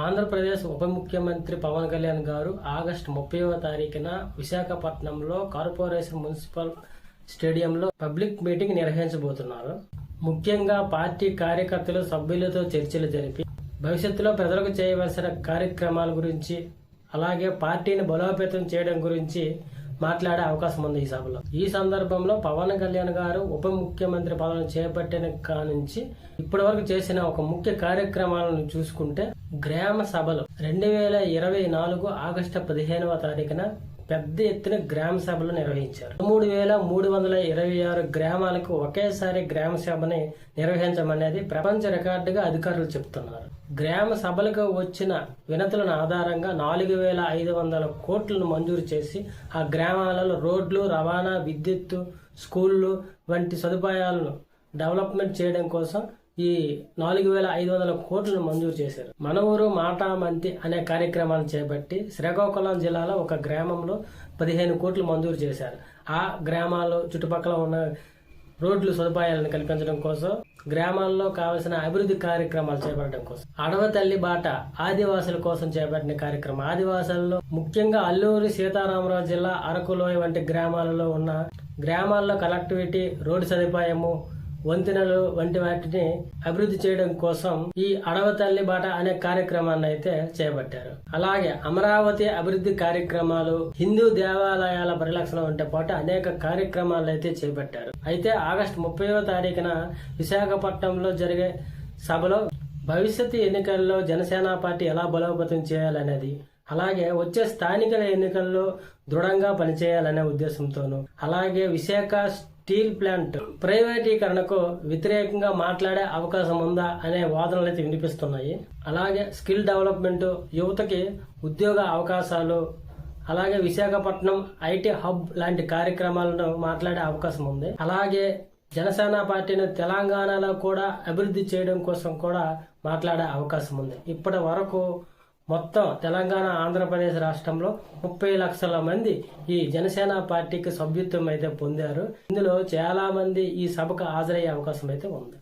ఆంధ్రప్రదేశ్ ఉప ముఖ్యమంత్రి పవన్ కళ్యాణ్ గారు ఆగస్టు ముప్పైవ తారీఖున విశాఖపట్నంలో కార్పొరేషన్ మున్సిపల్ స్టేడియంలో పబ్లిక్ మీటింగ్ నిర్వహించబోతున్నారు. ముఖ్యంగా పార్టీ కార్యకర్తలు సభ్యులతో చర్చలు జరిపి భవిష్యత్తులో ప్రజలకు చేయవలసిన కార్యక్రమాల గురించి అలాగే పార్టీని బలోపేతం చేయడం గురించి మాట్లాడే అవకాశం ఉంది ఈ సభలో. ఈ సందర్భంలో పవన్ కళ్యాణ్ గారు ఉప ముఖ్యమంత్రి పదవిని చేపట్టిన కానుంచి ఇప్పటి వరకు చేసిన ఒక ముఖ్య కార్యక్రమాలను చూసుకుంటే గ్రామ సభలు. రెండు వేల ఇరవై నాలుగు ఆగస్టు పదిహేనవ తారీఖున పెద్ద ఎత్తున గ్రామ సభలు నిర్వహించారు. మూడు వేల మూడు వందల ఇరవై ఆరు గ్రామాలకు ఒకేసారి గ్రామ సభని నిర్వహించమనేది ప్రపంచ రికార్డుగా అధికారులు చెబుతున్నారు. గ్రామ సభలకు వచ్చిన వినతులను ఆధారంగా నాలుగు వేల ఐదు వందల కోట్లను మంజూరు చేసి ఆ గ్రామాలలో రోడ్లు రవాణా విద్యుత్తు స్కూళ్ళు వంటి సదుపాయాలను డెవలప్మెంట్ చేయడం కోసం ఈ నాలుగు వేల ఐదు వందల కోట్లను మంజూరు చేశారు. మన ఊరు మాటామంతి అనే కార్యక్రమాన్ని చేపట్టి శ్రీకాకుళం జిల్లాలో ఒక గ్రామంలో పదిహేను కోట్లు మంజూరు చేశారు. ఆ గ్రామాల్లో చుట్టుపక్కల ఉన్న రోడ్లు సదుపాయాలను కల్పించడం కోసం గ్రామాల్లో కావలసిన అభివృద్ధి కార్యక్రమాలు చేపట్టడం కోసం అడవ తల్లి బాట ఆదివాసుల కోసం చేపట్టిన కార్యక్రమం. ఆదివాసుల్లో ముఖ్యంగా అల్లూరి సీతారామరాజు జిల్లా అరకులోయ వంటి గ్రామాలలో ఉన్న గ్రామాల్లో కనెక్టివిటీ రోడ్డు సదుపాయము వంతెనలు వంటి వాటిని అభివృద్ధి చేయడం కోసం ఈ అడవ తల్లి బాట అనే కార్యక్రమాన్ని అయితే చేపట్టారు. అలాగే అమరావతి అభివృద్ధి కార్యక్రమాలు హిందూ దేవాలయాల పరిరక్షణ వంటి పాటు అనేక కార్యక్రమాలు అయితే చేపట్టారు. అయితే ఆగస్టు ముప్పైవ తారీఖున విశాఖపట్నంలో జరిగే సభలో భవిష్యత్తు ఎన్నికల్లో జనసేన పార్టీ ఎలా బలోపేతం చేయాలనేది అలాగే వచ్చే స్థానిక ఎన్నికల్లో దృఢంగా పనిచేయాలనే ఉద్దేశంతోనూ అలాగే విశాఖ స్టీల్ ప్లాంట్ ప్రైవేటీకరణకు వ్యతిరేకంగా మాట్లాడే అవకాశం ఉందా అనే వాదనలు అయితే వినిపిస్తున్నాయి. అలాగే స్కిల్ డెవలప్మెంట్ యువతకి ఉద్యోగ అవకాశాలు అలాగే విశాఖపట్నం ఐటీ హబ్ లాంటి కార్యక్రమాలను మాట్లాడే అవకాశం ఉంది. అలాగే జనసేన పార్టీని తెలంగాణలో కూడా అభివృద్ధి చేయడం కోసం కూడా మాట్లాడే అవకాశం ఉంది. ఇప్పటి వరకు మొత్తం తెలంగాణ ఆంధ్రప్రదేశ్ రాష్ట్రంలో ముప్పై లక్షల మంది ఈ జనసేన పార్టీకి సభ్యత్వం అయితే పొందారు. ఇందులో చాలా మంది ఈ సభకు హాజరయ్యే అవకాశం అయితే ఉంది.